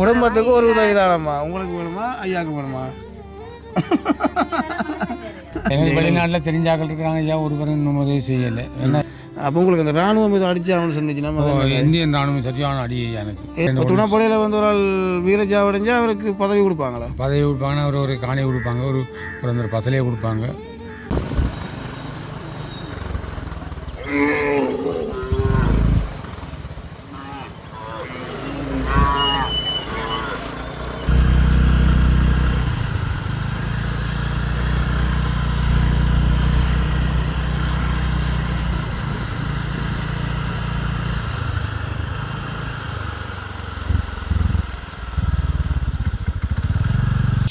குடும்பத்துக்கு ஒரு உதவி தானம்மா. உங்களுக்கு வேணுமா? ஐயாவுக்கு வேணுமா? எங்களுக்கு வெளிநாட்டில் தெரிஞ்சாக்கள் இருக்கிறாங்க. ஐயா ஒருவரும் இன்னும் உதவி செய்யலை? என்ன? அப்போ உங்களுக்கு இந்த ராணுவம் இது அடிச்சாங்கன்னு சொன்னிச்சுன்னா இந்தியன் ராணுவம் சரியான அடி எனக்கு. துணைப்படையில் வந்து ஒரு ஆள் வீரஜாவ் அடைஞ்சா அவருக்கு பதவி கொடுப்பாங்களா? பதவி கொடுப்பாங்கன்னா ஒரு ஒரு காணியை கொடுப்பாங்க. ஒரு ஒரு அந்த பசலையை கொடுப்பாங்க.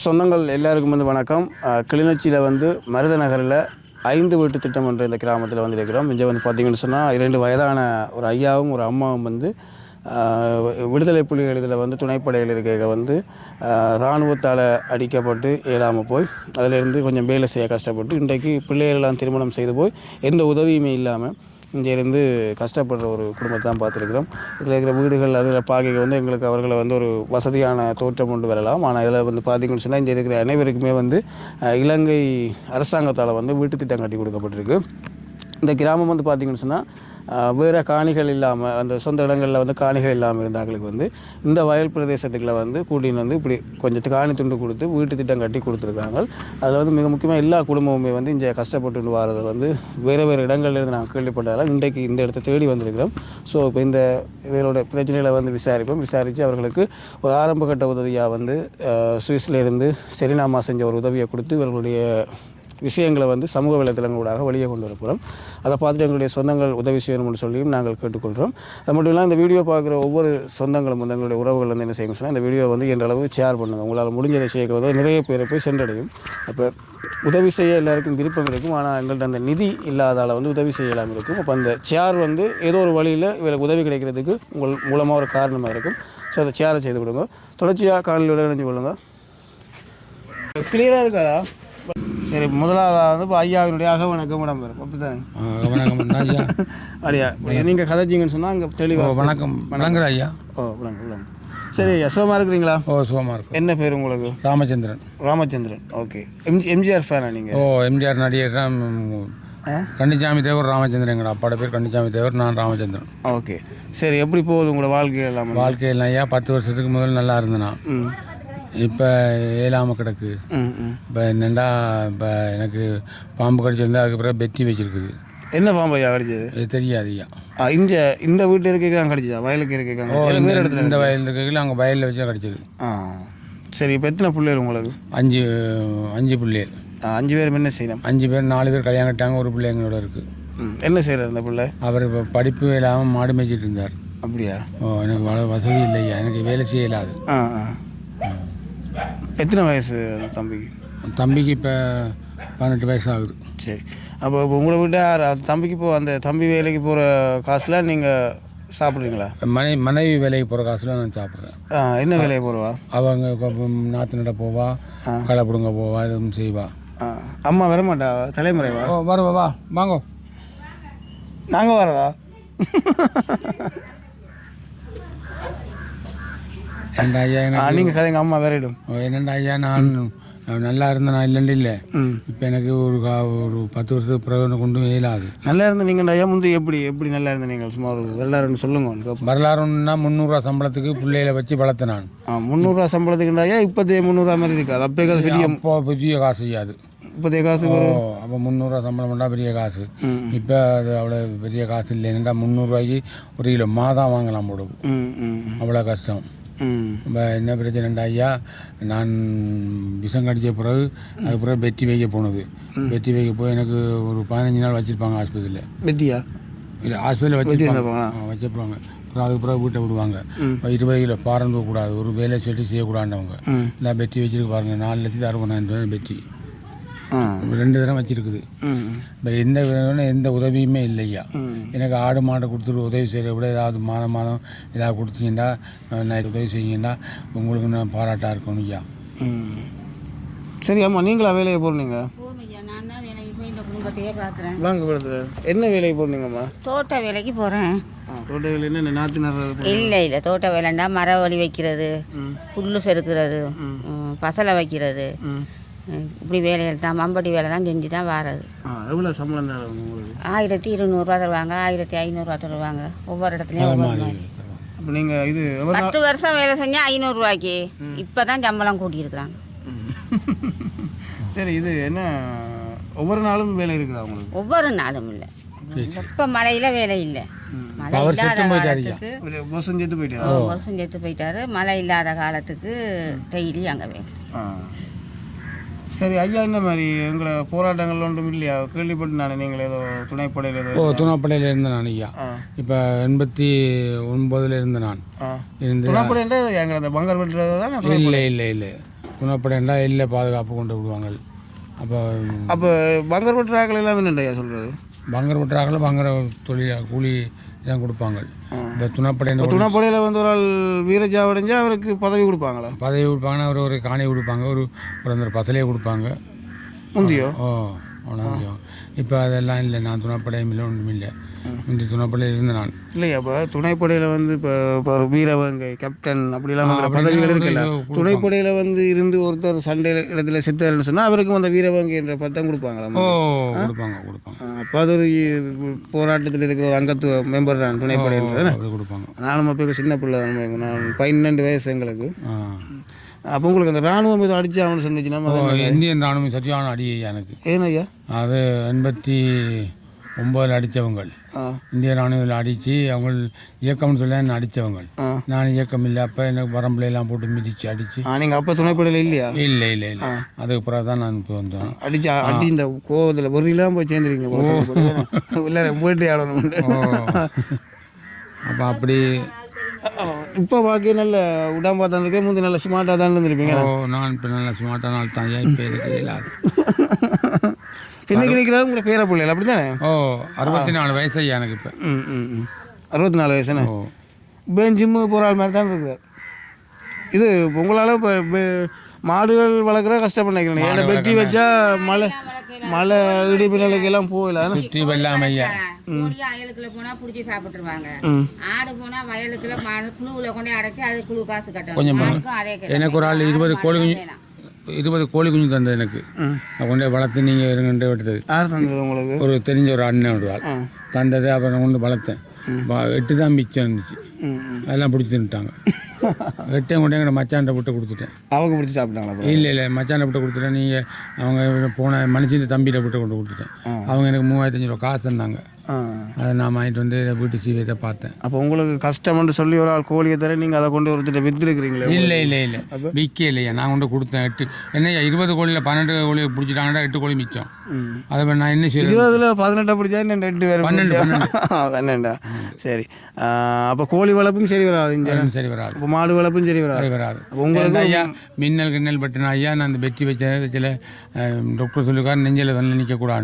சொந்தங்கள் எல்லாருக்கும் வந்து வணக்கம். கிளிநொச்சியில் வந்து மருத நகரில் ஐந்து வீட்டு திட்டம் என்ற இந்த கிராமத்தில் வந்து இருக்கிறோம் இங்கே வந்து பார்த்திங்கன்னு சொன்னால் இரண்டு வயதான ஒரு ஐயாவும் ஒரு அம்மாவும் வந்து விடுதலை புலிகள் இதில் வந்து துணைப்படையில் இருக்க வந்து இராணுவத்தால் அடிக்கப்பட்டு இயலாமல் போய் அதிலிருந்து கொஞ்சம் வேலை செய்ய கஷ்டப்பட்டு இன்றைக்கு பிள்ளைகளெல்லாம் திருமணம் செய்து போய் எந்த உதவியுமே இல்லாமல் இங்கே இருந்து கஷ்டப்படுற ஒரு குடும்பத்தை தான் பார்த்துருக்குறோம். இதில் இருக்கிற வீடுகள் அதில் பார்க்க வந்து எங்களுக்கு அவர்களை வந்து ஒரு வசதியான தோற்றம் கொண்டு வரலாம். ஆனால் இதில் வந்து பார்த்திங்கன்னு சொன்னால் இங்கே இருக்கிற அனைவருக்குமே வந்து இலங்கை அரசாங்கத்தால் வந்து வீட்டு திட்டம் கட்டி கொடுக்கப்பட்டிருக்கு. இந்த கிராமம் வந்து பார்த்திங்கன்னு சொன்னால் வேறு காணிகள் இல்லாமல் அந்த சொந்த இடங்களில் வந்து காணிகள் இல்லாமல் இருந்தாங்களுக்கு வந்து இந்த வயல் பிரதேசத்துக்குள்ள வந்து கூட்டின்னு வந்து இப்படி கொஞ்சம் காணி துண்டு கொடுத்து வீட்டு திட்டம் கட்டி கொடுத்துருக்காங்க. அதில் வந்து மிக முக்கியமாக எல்லா குடும்பமுமே வந்து இங்கே கஷ்டப்பட்டு வரது வந்து வேறு வேறு இடங்கள்லேருந்து நாங்கள் கேள்விப்பட்டதால் இன்றைக்கு இந்த இடத்த தேடி வந்திருக்கிறோம். ஸோ இப்போ இந்த இவரோட பிரச்சனைகளை வந்து விசாரிப்போம். விசாரித்து அவர்களுக்கு ஒரு ஆரம்பகட்ட உதவியாக வந்து சுவிஸ்லேருந்து செரினாமா செஞ்ச ஒரு உதவியை கொடுத்து இவர்களுடைய விஷயங்களை வந்து சமூக வலைதளங்களூடாக வெளியே கொண்டு வரப்போகிறோம் அதை பார்த்துட்டு எங்களுடைய சொந்தங்கள் உதவி செய்யணும்னு சொல்லியும் நாங்கள் கேட்டுக்கொள்கிறோம். அது மட்டும் இல்லாமல் இந்த வீடியோ பார்க்குற ஒவ்வொரு சொந்தங்களும் வந்து எங்களுடைய உறவுகள் வந்து என்ன செய்யணும் சொன்னால் இந்த வீடியோ வந்து என்ற அளவு ஷேர் பண்ணுங்கள் உங்களால் முடிஞ்சதை செய்ய வந்து நிறைய பேரை போய் சென்றடையும். அப்போ உதவி செய்ய எல்லாருக்கும் விருப்பம் இருக்கும். ஆனால் எங்கள்கிட்ட அந்த நிதி இல்லாதால் வந்து உதவி செய்யலாம் இருக்கும். அப்போ அந்த சேர் வந்து ஏதோ ஒரு வழியில் இவருக்கு உதவி கிடைக்கிறதுக்கு உங்கள் மூலமாக ஒரு காரணமாக இருக்கும். ஸோ அந்த சேரை செய்து கொடுங்க. தொடர்ச்சியாக காணொலியோட இணைஞ்சு கொள்ளுங்க. கிளியராக இருக்காதா சரி முதலாவதாக வந்து இப்போ ஐயாவினுடைய அகவணக்கம் இடம் வரும் அப்படி தானே ஆ, வணக்கம் ஐயா. அப்படியா? நீங்கள் கதைச்சிங்கன்னு சொன்னால் அங்கே தெளிவாக வணக்கம். வணங்குற ஐயா. ஓ விளங்க விளங்க சரி ஐயா சுகமாக இருக்கிறீங்களா? ஓ சுகமாக இருக்கும். என்ன பேர் உங்களுக்கு? Ramachandran. Ramachandran. Okay. M G MGR ஃபேனா நீங்கள் ஓ எம்ஜிஆர் நடிகர் தான் கன்னிச்சாமி தேவர் ராமச்சந்திரன் எங்களோட அப்பாட பேர் கன்னிச்சாமி தேவர் நான் ராமச்சந்திரன். ஓகே. சரி எப்படி போகுது உங்களோட வாழ்க்கை எல்லாம் வாழ்க்கையில் ஐயா பத்து வருஷத்துக்கு முதல் நல்லா இருந்தேனா ம். இப்போ ஏழாம கிடக்கு. இப்போ என்னென்னா இப்போ எனக்கு பாம்பு கடிச்சிருந்தா அதுக்கு பிறகு பெட்டி வச்சிருக்குது. என்ன பாம்பு ஐயா கடிச்சது? தெரியாது ஐயா. இந்த இந்த வீட்டில் இருக்க கடிச்சதா? வயலுக்கு இருக்க இந்த- வயலில் இருக்கையில் அங்கே வயலில் வச்சு கடிச்சது. சரி இப்போ எத்தனை பிள்ளைகள் உங்களுக்கு? அஞ்சு அஞ்சு பிள்ளைகள் அஞ்சு பேரும் என்ன செய்யணும்? அஞ்சு பேர் நாலு பேர் கல்யாணம் கட்டாங்க ஒரு பிள்ளை எங்களோட இருக்குது என்ன செய்கிறார் அந்த பிள்ளை? அவர் இப்போ படிப்பு இல்லாமல் மாடு மேய்ச்சிட்டு இருந்தார். அப்படியா? ஓ எனக்கு வசதி இல்லையா? எனக்கு வேலை செய்யலாது ஆ ஆ. எத்தனை வயசு தம்பிக்கு? தம்பிக்கு இப்போ பதினெட்டு வயசு ஆகுது சரி. அப்போ இப்போ உங்களை விட்டு தம்பிக்கு இப்போ அந்த தம்பி வேலைக்கு போகிற காசுலாம் நீங்கள் சாப்பிட்றீங்களா? மனை மனைவி வேலைக்கு போகிற காசுல நான் சாப்பிட்றேன். ஆ என்ன வேலையை போடுவா? அவங்க நாற்று நட போவா களை பிடுங்க போவா எதுவும் செய்வா. ஆ. அம்மா வர மாட்டா தலைமுறைவா வருவா வா வாங்கோ. நாங்கள் வரதா என்னடா ஐயா நீங்கள் கதைங்க அம்மா வேறிடும் ஓ, என்னடா ஐயா? நான் நல்லா இருந்தேன் இல்லைன்னு இல்லை. இப்போ எனக்கு ஒரு கா- ஒரு பத்து வருஷத்துக்கு எனக்கு கொண்டு இயலாது நல்லா இருந்த நீங்கள் ஐயா. முந்தி எப்படி எப்படி நல்லா இருந்த நீங்கள்? சும்மா ஒரு வரலாறுன்னு சொல்லுங்க. வரலாறுன்னா முந்நூறுரூவா சம்பளத்துக்கு பிள்ளைகளை வச்சு வளர்த்தேன் நான். ஆ முந்நூறுரூவா சம்பளத்துக்கு ஐயா? இப்போதைய முந்நூறுரூவா மாதிரி இருக்கு? அது அப்போ பெரிய அப்போ பெரிய காசு செய்யாது இப்போதைய காசு ஓ அப்போ முந்நூறுரூவா சம்பளம் பண்ணால் பெரிய காசு. இப்போ அது அவ்வளோ பெரிய காசு இல்லை. என்னடா முந்நூறுரூவாய்க்கு ஒரு கிலோ மாதம் வாங்கலாம் போடும் அவ்வளோ கஷ்டம். இப்போ என்ன பிரச்சனைண்டா ஐயா? நான் விஷம் கடித்த பிறகு அதுக்கு பிறகு வெட்டி வைக்க போனது. வெட்டி வைக்க போய் எனக்கு ஒரு பதினஞ்சு நாள் வச்சுருப்பாங்க ஆஸ்பத்திரியில் வெத்தியா இல்லை ஆஸ்பத்திரியில் வச்சுருப்பாங்க? வச்சுருப்பாங்க. அப்புறம் அதுக்கு பிறகு வீட்டை விடுவாங்க. இப்போ இருபது கிலோ பாரம் தூக்கக்கூடாது. ஒரு வேலை செட்டு செய்யக்கூடாண்டவங்க ம். இல்லை பெட்டி வச்சிருக்கு பாருங்க. நாலு லட்சத்து அறுபதாயிரம் ரூபாய் பெட்டி ஆ ரெண்டு தரம் வச்சிருக்குது. ம். இப்போ எந்த விதமான எந்த உதவியுமே இல்லையா? எனக்கு ஆடு மாடை கொடுத்துட்டு உதவி செய்கிற விட ஏதாவது மாதம் மாதம் ஏதாவது கொடுத்தீங்கன்னா நான் உதவி செய்யுங்கன்னா உங்களுக்கு நான் பாராட்டாக இருக்கணும் ஐயா. ம். சரி அம்மா நீங்களா வேலையை விடுறது என்ன வேலைக்கு போனீங்கம்மா தோட்ட வேலைக்கு போகிறேன் தோட்ட வேலை என்ன நாற்று நடுறது இல்லை இல்லை தோட்ட வேலைண்டா மர வழி வைக்கிறது புல்லு செருக்கிறது பசலை வைக்கிறது இப்படி வேலைகள் தான் மம்பட்டி வேலை தான் செஞ்சு தான் வாரது. எவ்வளோ சம்பளம் ஆயிரத்தி இருநூறுவா தருவாங்க ஆயிரத்தி ஐநூறுரூவா தருவாங்க. ஒவ்வொரு இடத்துலையும் ஒவ்வொரு மாதிரி. அப்போ நீங்கள் இது பத்து வருஷம் வேலை செஞ்சால் ஐநூறுரூவாய்க்கு. இப்போ தான் சம்பளம் கூட்டியிருக்கிறாங்க. சரி இது என்ன ஒவ்வொரு நாளும் வேலை இருக்குதா உங்களுக்கு? ஒவ்வொரு நாளும் இல்லை. இப்போ மழையில் வேலை இல்லை. மழை இல்லாத காலத்துக்கு வருஷம் சேர்த்து போயிட்டாரு? மழை இல்லாத காலத்துக்கு டெய்லி அங்கே வேலை. சரி ஐயா என்ன மாதிரி எங்களை போராட்டங்கள் ஒன்றும் இல்லையா? கேள்விப்பட்டு நான் நீங்கள் ஏதோ துணைப்படையில் ஏதோ ஓ துணாப்படையில் இருந்தேன் நான் ஐயா. இப்போ எண்பத்தி ஒன்பதில் இருந்தேன் நான். இருந்து துணைப்படைன்ற எங்களை அந்த பங்கர் வெட்டுறது தானே இல்லை இல்லை இல்லை. துணாப்படைண்டா இல்லை பாதுகாப்பு கொண்டு விடுவாங்க. அப்போ அப்போ பங்கர் வெட்டுறாக்கள் எல்லாம் என்ன ஐயா சொல்கிறது பங்கர் விட்டுறாங்களோ பங்கர தொழில் கூலி தான் கொடுப்பாங்க. இப்போ துணப்படையின துணைப்படையில் வந்து ஒரு ஆள் வீரஜாவடைஞ்சா அவருக்கு பதவி கொடுப்பாங்களா? பதவி கொடுப்பாங்கன்னா ஒரு ஒரு காணி கொடுப்பாங்க. ஒரு ஒரு அந்த பசலையை கொடுப்பாங்க. முந்தியோ? ஓ இப்போ அதெல்லாம் இல்லை. நான் துணப்படையும் இல்லை ஒன்றும் இல்லை. முந்தி துணப்படையில் இருந்தேன் நான். இல்லையா? அப்போ துணைப்படையில் வந்து இப்போ இப்போ வீரவங்க கேப்டன் அப்படிலாம் பதவிகள் இருக்குல்ல? துணைப்படையில் வந்து இருந்து ஒருத்தர் சண்டை இடத்துல செத்தாருன்னு சொன்னால் அவருக்கும் அந்த வீரவங்க என்ற பட்டம் கொடுப்பாங்களா? கொடுப்பாங்க கொடுப்பாங்க. அப்போ அது ஒரு போராட்டத்தில் இருக்கிற ஒரு அங்கத்துவ மெம்பர் தான் துணைப்படைன்றது கொடுப்பாங்க. நானும் அப்போ சின்ன பிள்ளை நான் பன்னெண்டு வயசு எங்களுக்கு. அப்போ உங்களுக்கு அந்த ராணுவம் இது அடிச்சாங்கன்னு சொன்னிச்சுன்னா ஓ, இந்தியன் ராணுவம் சரியான அடி எனக்கு. ஏனையா அது எண்பத்தி ஒம்பதில் அடித்தவங்க ஆ. இந்திய ராணுவத்தில் அடித்து அவங்க இயக்கம்னு சொல்லி என்ன அடித்தவங்க. நான் இயக்கம் இல்லை அப்போ எனக்கு வரம்புலையெல்லாம் போட்டு மிதித்து அடித்து நீங்கள் அப்போ துணைப்படையில் இல்லையா? இல்லை இல்லை இல்லை. அதுக்கு பிறகு தான் நான் இப்போ வந்தேன் அடிச்சு அடி இந்த கோவத்தில் ஒரு இல்லாமல் போய் சேர்ந்துருக்கீங்க இல்லை போயிட்டு ஆடணும். அப்போ அப்படி. இப்போ பாக்கி நல்ல உடம்பா தான் இருக்கு முந்தி நல்ல ஸ்மார்ட்டாக தான் இருந்திருப்பீங்க. ஓ நான் இப்போ நல்ல ஸ்மார்ட்டான ஆள் தான் இப்போ எனக்கு இல்லாது பின்னைக்கு நிற்கிறா உங்களை பேர பிள்ளைகள் அப்படி தானே ஓ அறுபத்தி நாலு வயசு ஐயா எனக்கு இப்போ. ம் ம் ம். அறுபத்தி நாலு வயசுண்ணே ஓ. இப்போ ஜிம்மு போகிற ஆள் மாதிரி தான் இருக்குது. இது உங்களால் இப்போ மாடுகள் வளர்க்குற கஷ்டம் நினைக்கிறேன் ஏன்னா வெட்டி வச்சா மழை மழை இடி மின்னலுக்கு எல்லாம் போகல. சுற்றி வெள்ளாம ஐயா. அயலுக்குள்ள போனா புடிச்சு சாப்பிட்டுருவாங்க. ஆடு போனா வயலுக்குள்ள குழுவுல கொண்டு அடைச்சு அது குழு காசு கட்டணும். எனக்கு ஒரு ஆள் இருபது கோழி. இருபது கோழி குஞ்சு தந்தது எனக்கு. நான் கொண்டு வளர்த்து நீங்கள் இருங்கன்ட்டு எடுத்தது உங்களுக்கு? ஒரு தெரிஞ்ச ஒரு அண்ணன் ஒரு ஆள். தந்தது அப்புறம் நான் கொண்டு வளர்த்தேன். எட்டு தான் மிச்சம் இருந்துச்சு. அதெல்லாம் பிடிச்சி தின்னுட்டாங்க. எட்டையும் கொண்டு எங்கள் மச்சான்ட்ட விட்டு கொடுத்துட்டேன். அவங்க பிடிச்சி சாப்பிட்டாங்களா இல்லை இல்லை மச்சான்ட்ட விட்டு கொடுத்துட்டேன். நீங்கள் அவங்க போன மனுஷன் தம்பிகிட்ட விட்டு கொண்டு கொடுத்துட்டேன். அவங்க எனக்கு மூவாயிரத்தஞ்சு ரூபா காசு தந்தாங்க. அதை நான் வாங்கிட்டு வந்து வீட்டு சீவியத்தை பார்த்தேன். அப்போ உங்களுக்கு கஷ்டம்னு சொல்லி ஒரு ஆள் கோழியை தர நீங்கள் அதை கொண்டு ஒருத்தர் விற்றுருக்கிறீங்களே இல்லை இல்லை இல்லை. விற்க இல்லையா நான் கொண்டு கொடுத்தேன் எட்டு. என்னய்யா இருபது கோழியில் பன்னெண்டு கோழியை பிடிச்சிட்டாங்கன்னா எட்டு கோழி மிச்சம். அதை இப்ப நான் என்ன செய்யறது? இருபதுல பதினெட்டா பிடிச்சா இன்னும் ரெண்டு பேரும் பன்னெண்டு? பன்னெண்டா. சரி. அப்போ கோழி வளர்ப்பும் சரி வராது சரி வராது. அப்போ மாடு வளர்ப்பும் சரி வராது. வராது. அப்போ உங்களுக்கு ஐயா மின்னல் கிண்ணல் பட்டின ஐயா நான் அந்த வெட்டி வச்ச சில டாக்டர் சொல்லிருக்காரு நெஞ்சில் தண்ணி நிற்கக்கூடாது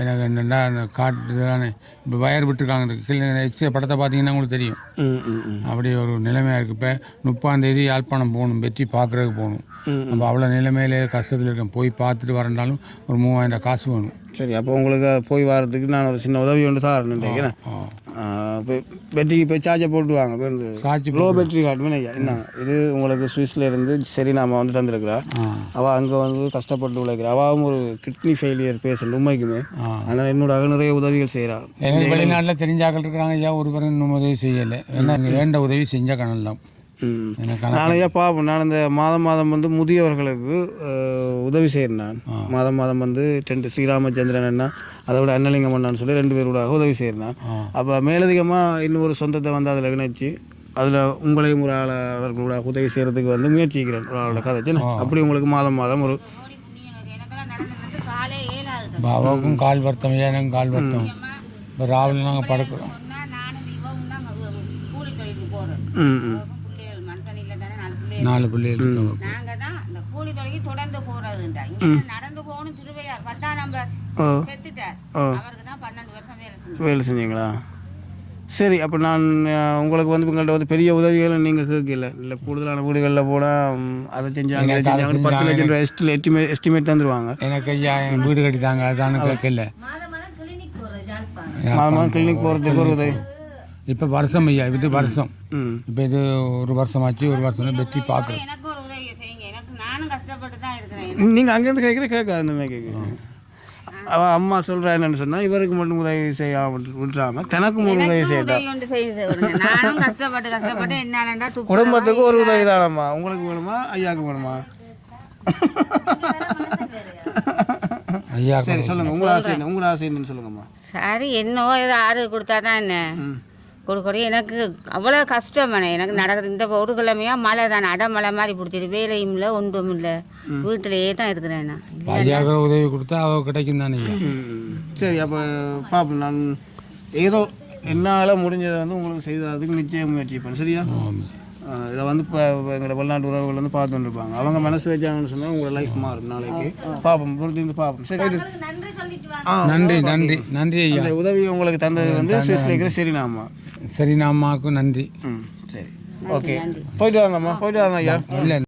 எனக்கு என்னென்னா அந்த காட்டு தானே இப்போ வயர் விட்டுருக்காங்க. கீழே எக்ஸ்ரே படத்தை பார்த்தீங்கன்னா உங்களுக்கு தெரியும். அப்படி ஒரு நிலைமையாக இருக்குது இப்போ முப்பாந்தேதி யாழ்ப்பாணம் போகணும். வெற்றி பார்க்குறதுக்கு போகணும். ம். அப்போ அவ்வளோ நிலைமையில கஷ்டத்தில் இருக்கேன். போய் பார்த்துட்டு வரண்டாலும் ஒரு மூவாயிரம் காசு வேணும். சரி அப்போ உங்களுக்கு போய் வரதுக்கு நான் ஒரு சின்ன உதவி ஒன்று தரேன் நினைக்கிறேன். பேட்டரிக்கு போய் சார்ஜை போட்டு வாங்க இப்போ இந்த லோ பேட்டரி காட்டுமே என்ன? இது உங்களுக்கு சுவிஸில் இருந்து சரி நாம வந்து தந்திருக்கிறா. அவள் அங்கே வந்து கஷ்டப்பட்டு உழைக்கிறா. அவாவும் ஒரு கிட்னி ஃபெயிலியர் பேஷண்ட் உண்மைக்குமே. ஆனால் என்னோட நிறைய உதவிகள் செய்கிறா வெளிநாட்டில் தெரிஞ்சாக்கள் இருக்கிறாங்க. ஐயா ஒரு பேரும் இன்னும் உதவி செய்யலை. ஏன்னா வேண்ட உதவி செஞ்சால் கணலாம் ஐயா பார்ப்போம் நான் இந்த மாதம் மாதம் வந்து முதியவர்களுக்கு உதவி செய்கிறேன் நான். மாதம் மாதம் வந்து ரெண்டு ஸ்ரீராமச்சந்திரன் அண்ணா அதோட அண்ணலிங்கம் அண்ணான்னு சொல்லி ரெண்டு பேரோட உதவி செய்கிறேன் அப்போ மேலதிகமாக இன்னொரு சொந்தத்தை வந்து அதில் இணைச்சி அதில் உங்களையும் ஒரு ஆளை அவர்களோட உதவி செய்கிறதுக்கு வந்து முயற்சிக்கிறேன். ஒரு ஆளோட கதை. சின்ன அப்படி உங்களுக்கு மாதம் மாதம் ஒரு நடந்துட்டு காலே வருத்தம் எனக்கும் கால் வருத்தம். இப்போ ராவில் நாங்கள் படுக்கிறோம். ம் ம். நாலு பிள்ளைகள் நாலு பிள்ளைகள் இருக்காங்க நாங்க தான் இந்த கூலி தொழிலுக்கு தொடர்ந்து போறதுண்டா. இங்க நடந்து போகணும் திருவையார். பத்தாம் நம்பர் ஓ செத்துட்டார். ஓ அவருக்கு தான் பன்னெண்டு வருஷம் வேலை செஞ்சு. வேலை செஞ்சீங்களா? சரி அப்போ நான் உங்களுக்கு வந்து உங்கள்கிட்ட வந்து பெரிய உதவிகளை நீங்கள் கேட்கல. இல்லை கூடுதலான வீடுகளில் போனால் அதை செஞ்சாங்க இதை செஞ்சாங்க பத்து லட்சம் ரூபாய் எஸ்டிமேட் எஸ்டிமேட் எஸ்டிமேட் தந்துடுவாங்க எனக்கு ஐயா வீடு கட்டித்தாங்க அதானு. கேட்கல. மாதம் கிளினிக் போகிறதுக்கு ஒரு உதவி. இப்போ வருஷம் ஐயா இது வருஷம். ம் இப்போ இது ஒரு வருஷம் ஆச்சு ஒரு வருஷம் வெற்றி பார்க்குறேன் எனக்கு ஒரு உதவி செய்யுங்க. எனக்கு நானும் கஷ்டப்பட்டு தான் இருக்கிறேன். நீங்கள் அங்கேருந்து கேட்குற கேட்காது அந்த மாதிரி கேட்குறீங்க அவள் அம்மா சொல்கிறா என்னன்னு சொன்னால் இவருக்கு மட்டும் உதவி விட்டு- விட்டுறாம தனக்கும் ஒரு உதவி செய்யட்டா குடும்பத்துக்கு ஒரு உதவி தானம்மா உங்களுக்கு வேணுமா ஐயாவுக்கு வேணுமா? ஐயா சரி சொல்லுங்கள் உங்களை ஆசை என்ன? உங்களோட ஆசை என்னன்னு சொல்லுங்கம்மா. சரி என்னவோ ஏதோ ஆறு கொடுத்தா தான் என்ன? கொடுக்கறது எனக்கு அவ்வளோ கஷ்டமானே எனக்கு நடக்குது. இந்த ஒரு கிழமையா மழை தானே. அடமழை மாதிரி பிடிச்சிட்டு வேலையும் இல்லை ஒன்றும் இல்லை. வீட்டிலேயே தான் இருக்கிறேன் நான். உதவி கொடுத்தா அவ கிடைக்கும் தானே. சரி அப்போ பார்ப்போம் நான் ஏதோ என்னால் முடிஞ்சதை வந்து உங்களுக்கு செய்ததுக்கு நிச்சயம் முயற்சி பண்ணேன் சரியா? இதை வந்து இப்போ எங்களோட வெளிநாட்டு உறவுகள் வந்து பார்த்துட்டு இருப்பாங்க அவங்க மனசு வச்சாங்கன்னு சொன்னால் உங்களோட லைஃப் மாறும் நாளைக்கு. பார்ப்போம் பொறுத்து பார்ப்போம் சரி நன்றி நன்றி நன்றி ஐயா. உதவி உங்களுக்கு தந்தது வந்து சுவிஸ்ல இருக்கிற சரி அம்மாவுக்கும் நன்றி. ம் சரி. ஓகே. போயிட்டு வாங்கம்மா போயிட்டு வாங்க ஐயா இல்லை.